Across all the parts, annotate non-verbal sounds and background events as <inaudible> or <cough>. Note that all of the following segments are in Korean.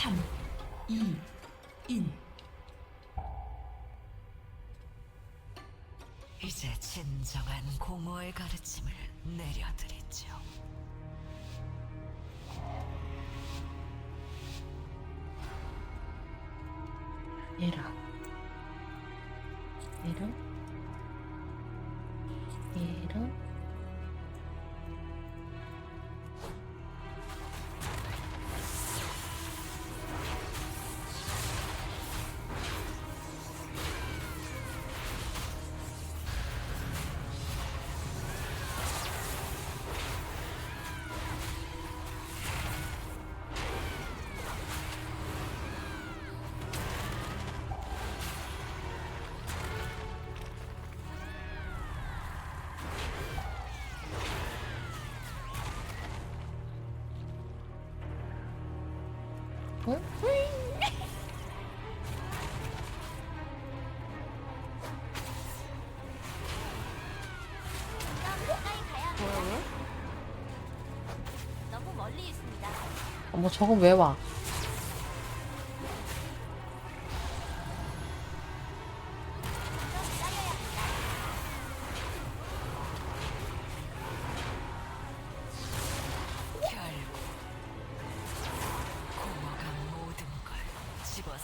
3, 2, 1. 이제 진정한 공허의 가르침을 내려드리죠. 얘라. 있습니다. 어머 저거 왜 와?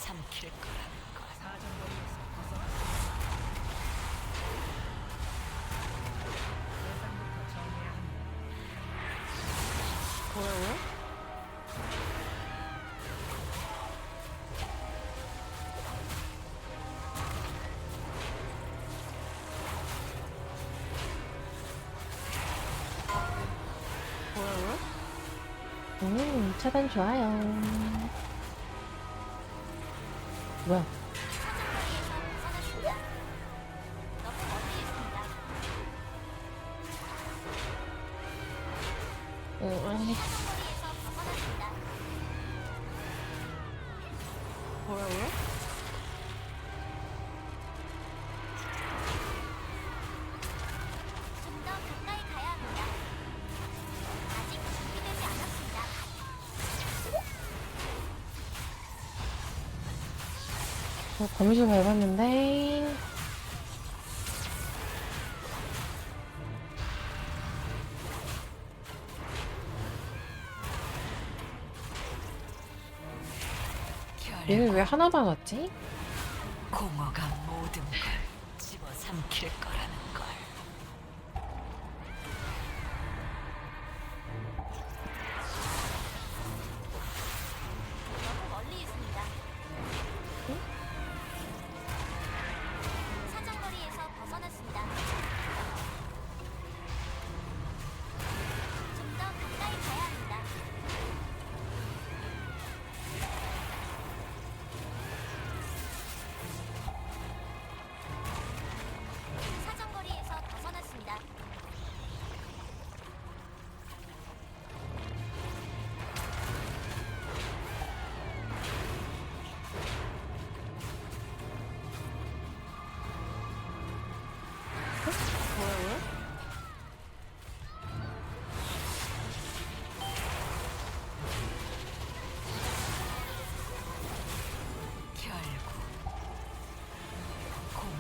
삼킬 거라는 것. 뭐라고요? 뭐라고요? 음 차단 좋아요. 준비되지 않았습니다. 저 거미줄 밟았는데. 얘는 왜 하나도 안 왔지? 공허가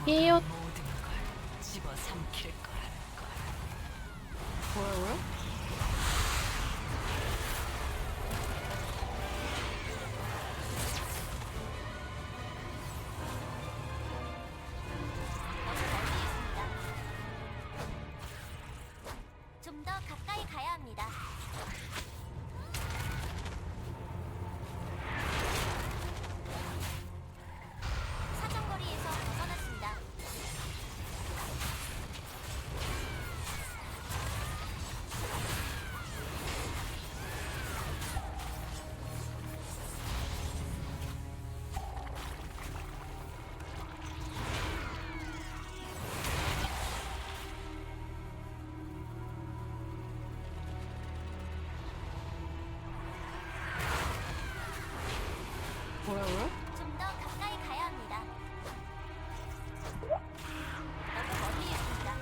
삐웃. 뭐라고요? 좀더 가까이 가야 합니다. 너무 멀리 있습니다.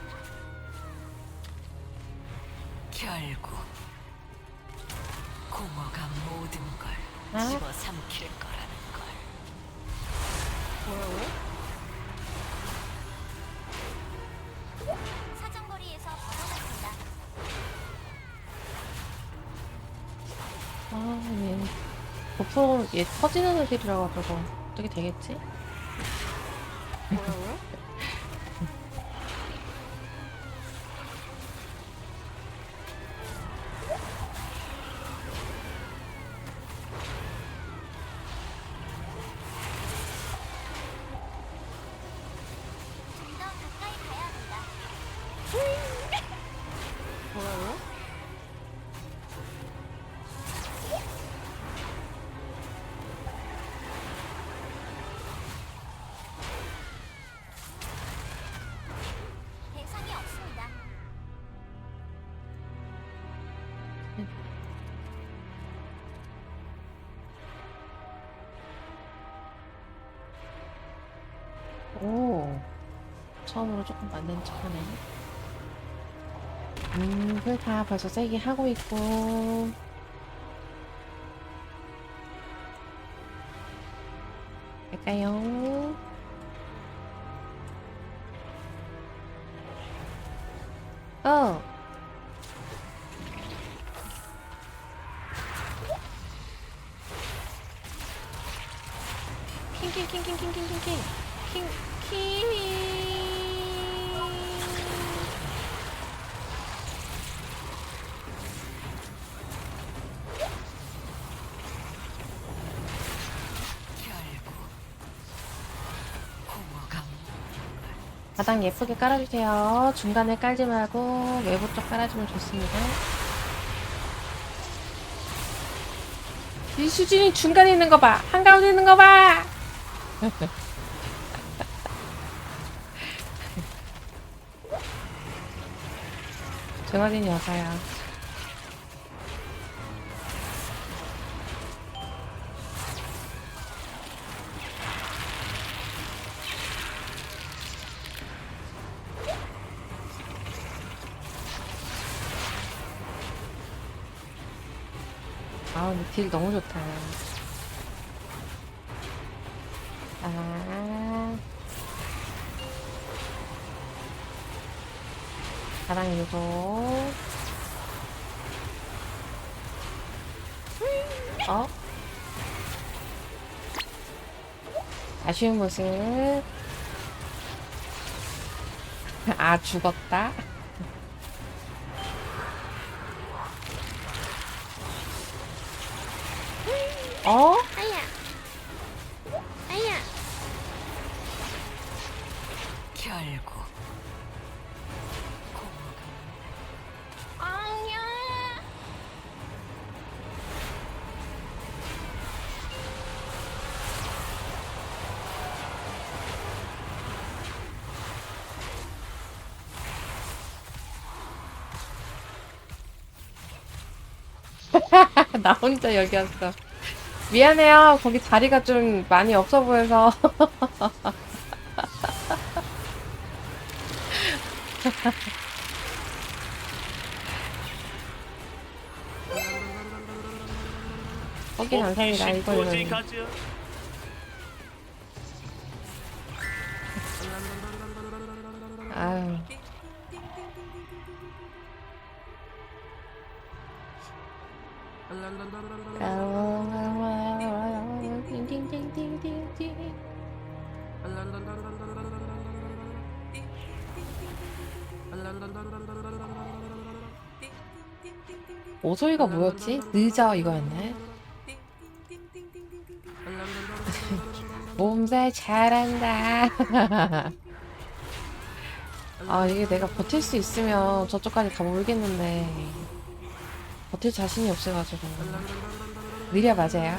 결국 공허가 모든 걸 아, 집어 삼킬 보통 얘 터지는 애들이라고 하더라고. 어떻게 되겠지? 처음으로 조금 맞는 척하네. 음, 그다 벌써 세게 하고 있고. 갈까요? 어. 킹킹킹킹킹킹킹킹 킹킹 결국 고모가 바닥 예쁘게 깔아주세요. 중간에 깔지 말고 외부 쪽 깔아주면 좋습니다. 이 수진이 중간에 있는 거 봐. 한가운데 있는 거 봐. <laughs> 정화진 여사야. 아, 근데 딜 너무 좋다. 아. 바람 유도. 어? 아쉬운 모습. 아, 죽었다. 어? 아야. 아야. 결국. <laughs> 나 혼자 여기 왔어. 미안해요. 거기 자리가 좀 많이 없어 보여서. <laughs> 거기 감사합니다. 가죠. 아유. 오소이가 뭐였지? 늦어 이거였네. 몸살 잘한다. <laughs> 아 이게 내가 버틸 수 있으면 저쪽까지 다 모르겠는데 버틸 자신이 없어가지고 느려 맞아요.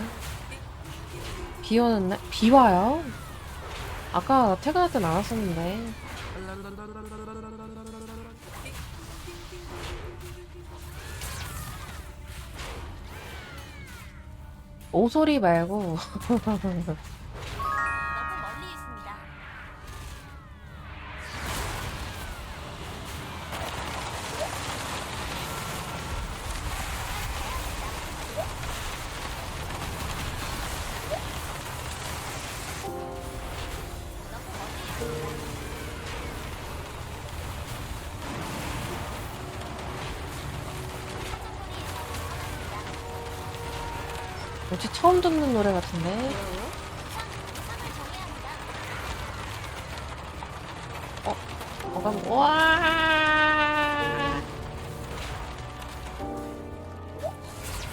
비 오는 날? 비 와요? 아까 나 퇴근할 때 나왔었는데 오소리 말고 너무 멀리 있습니다. 너무 멀리 있습니다. 뭐지? 처음 듣는 노래 같은데? 어 어감 와!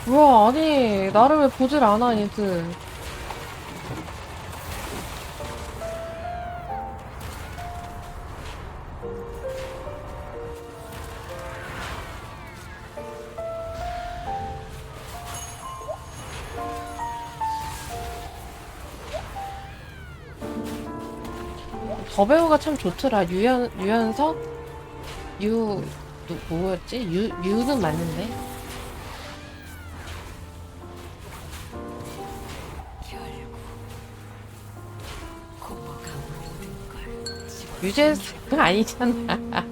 뭐야 아니 나를 왜 보질 않아 얘들 더 배우가 참 좋더라. 유연 유연석 유 누, 뭐였지? 유 유는 맞는데. 결국 고모가 모든 걸 집어 유재석 아니잖아. 아, <laughs> <laughs>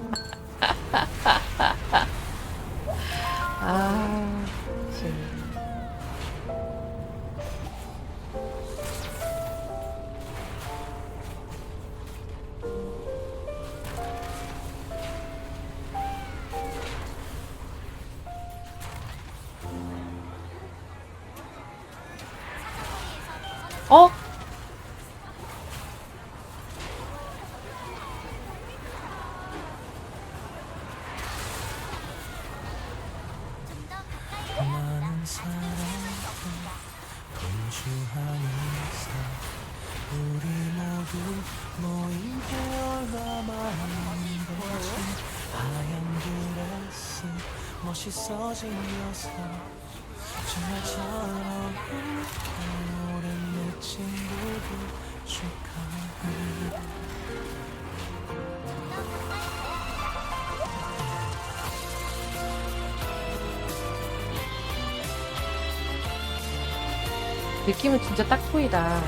어? 느낌은 진짜 딱 보이다.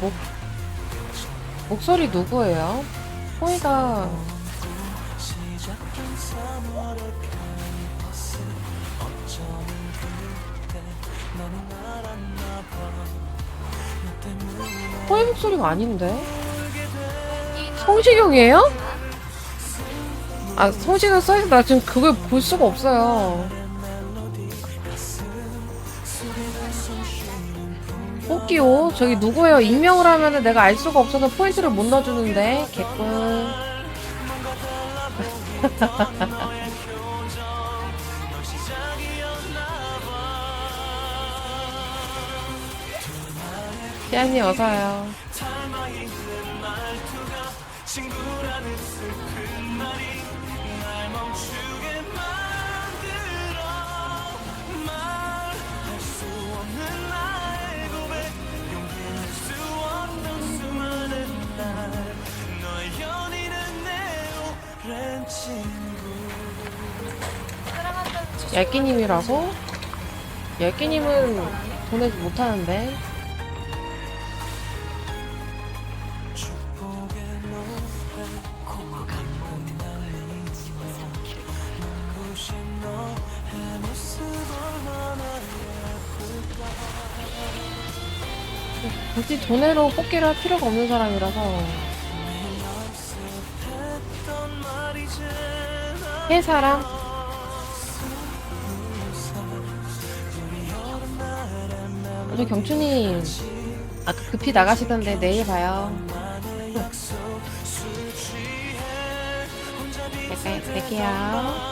목, 목소리 누구예요? 호이가 시작된 3월의 캠퍼스 어쩌면 그때 너는 알았나 봐너 때문에 호이 목소리가 아닌데? 성시경이에요? 아 성시경 써있어 나 지금 그걸 볼 수가 없어요. 뽑기요? 저기 누구예요? 익명을 하면은 내가 알 수가 없어서 포인트를 못 넣어주는데 개꿀. <laughs> 시안이 어서요. 얇기님이라고? 얇기님은 보내지 못하는데. 굳이 돈으로 뽑기를 할 필요가 없는 사람이라서. 해사랑 우리 경춘이 아까 급히 나가시던데 내일 봐요. 약간 뵐게요.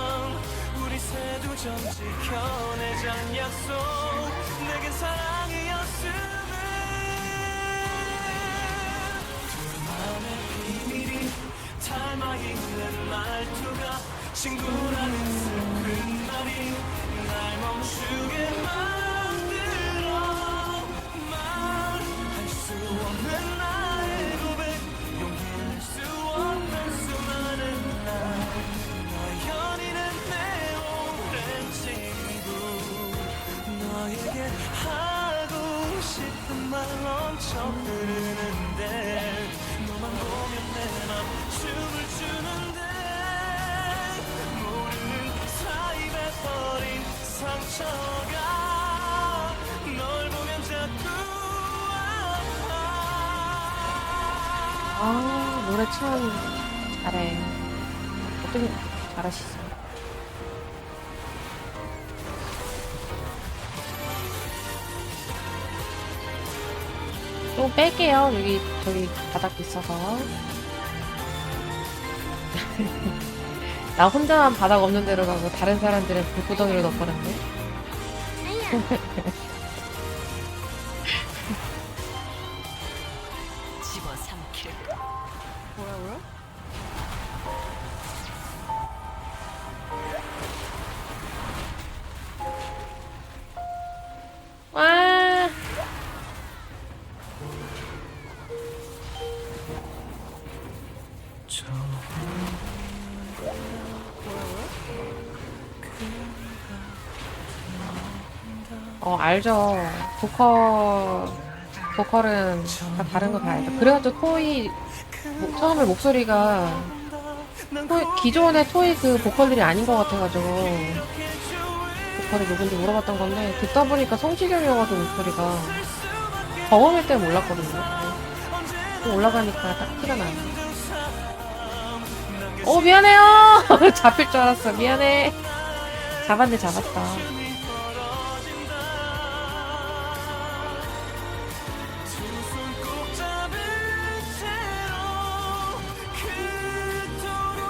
친구라는 슬픈 말이 날 멈추게 만 아 노래 참 잘해. 어떻게 잘하시지? 또 뺄게요. 여기 저기 바닥에 있어서. <laughs> 나 혼자만 바닥 없는 데로 가고 다른 사람들은 불구덩이로 넣어버렸네. <laughs> 어 알죠. 보컬 보컬은 다 다른 거 다 알죠. 그래가지고 토이 뭐, 처음에 목소리가 토이, 기존의 토이 그 보컬들이 아닌 것 같아가지고 보컬이 누군지 물어봤던 건데 듣다 보니까 성시경이어가지고 목소리가 경험일 때 몰랐거든요. 또 올라가니까 딱 티가 나요. 어 미안해요. <laughs> 잡힐 줄 알았어. 미안해. 잡았네 잡았다.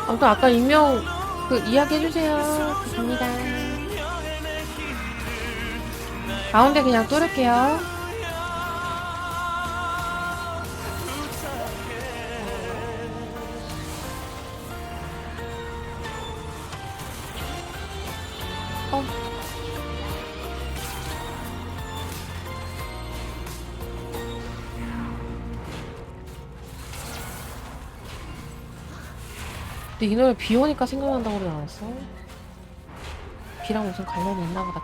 아무튼 아까 익명 그 이야기 해주세요. 감사합니다. 가운데 그냥 뚫을게요. 근데 이 노래 비 오니까 생각난다고 그러지 않았어? 비랑 무슨 관련이 있나 보다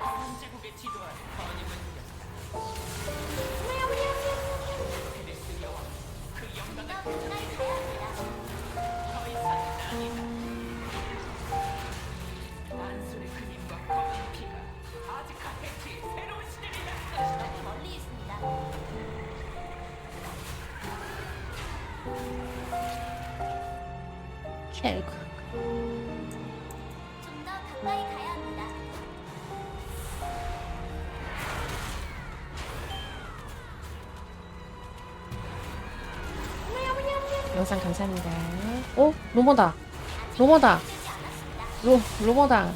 검은 제국의 지도 아래 번임을 누렸다. 페르스 여왕 그 영광을 결국 좀 더 가까이 가야 합니다. 영상 감사합니다. 오 로머다 로머다. 로 로머다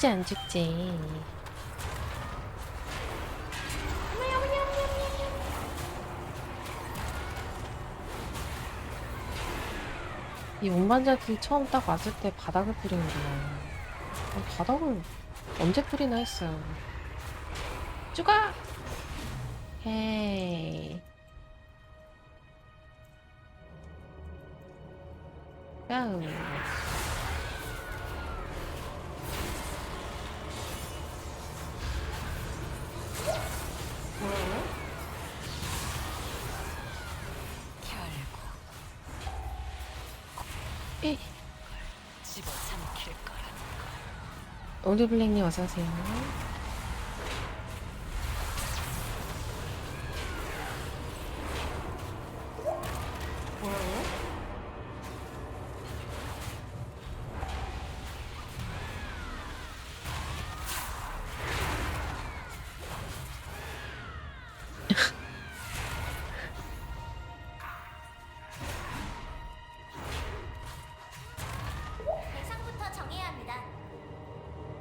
죽지 안 죽지? 이 운반자들이 처음 딱 왔을 때 바닥을 뿌리는구나. 아, 바닥을 언제 뿌리나 했어요. 쭈가! 헤이. 야우 올드블랙님 어서오세요?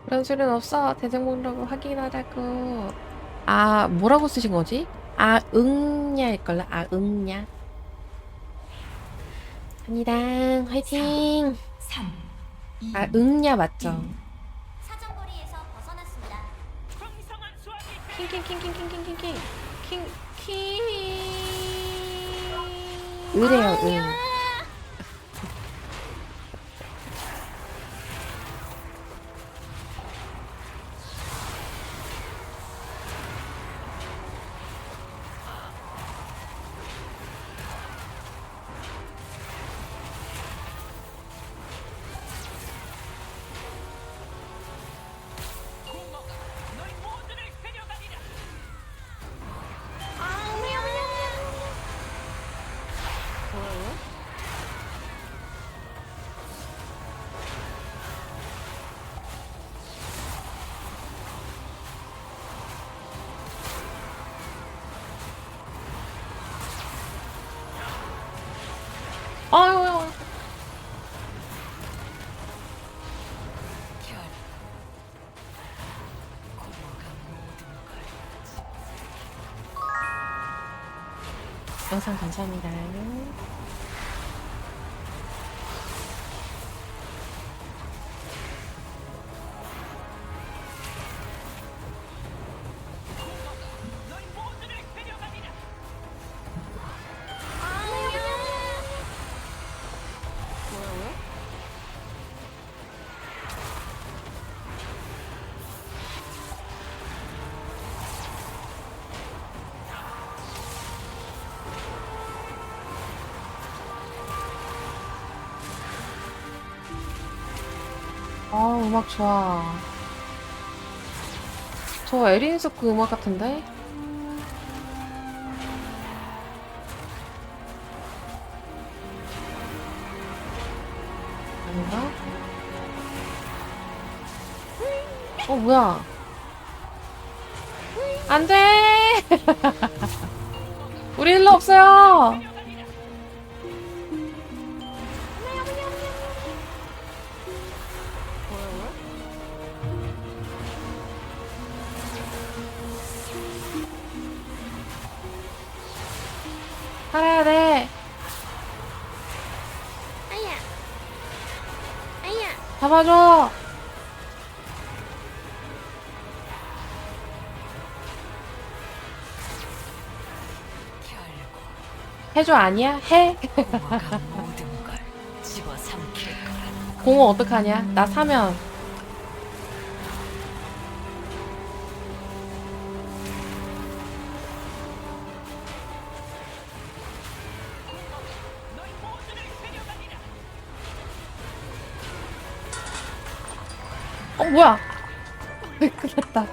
그런 소리는 없어. 대장공이라고 확인하자고. 아 뭐라고 쓰신 거지? 아 응냐일걸요? 아 응냐. 한이랑 화이팅. 3, 2, 아 응냐 맞죠? 사정거리에서 벗어났습니다. 풍성한 수학이 킹킹킹킹킹킹킹킹 킹 킹 의래요 응 영상 감사합니다. 아, 음악 좋아. 저 에린스크 음악 같은데? 아닌가? 어, 뭐야? 안 돼! <laughs> 우리 일로 없어요! 잡아줘! 해줘 아니야? 해? 공호 어떡하냐? 나 사면 뭐야? 끝났다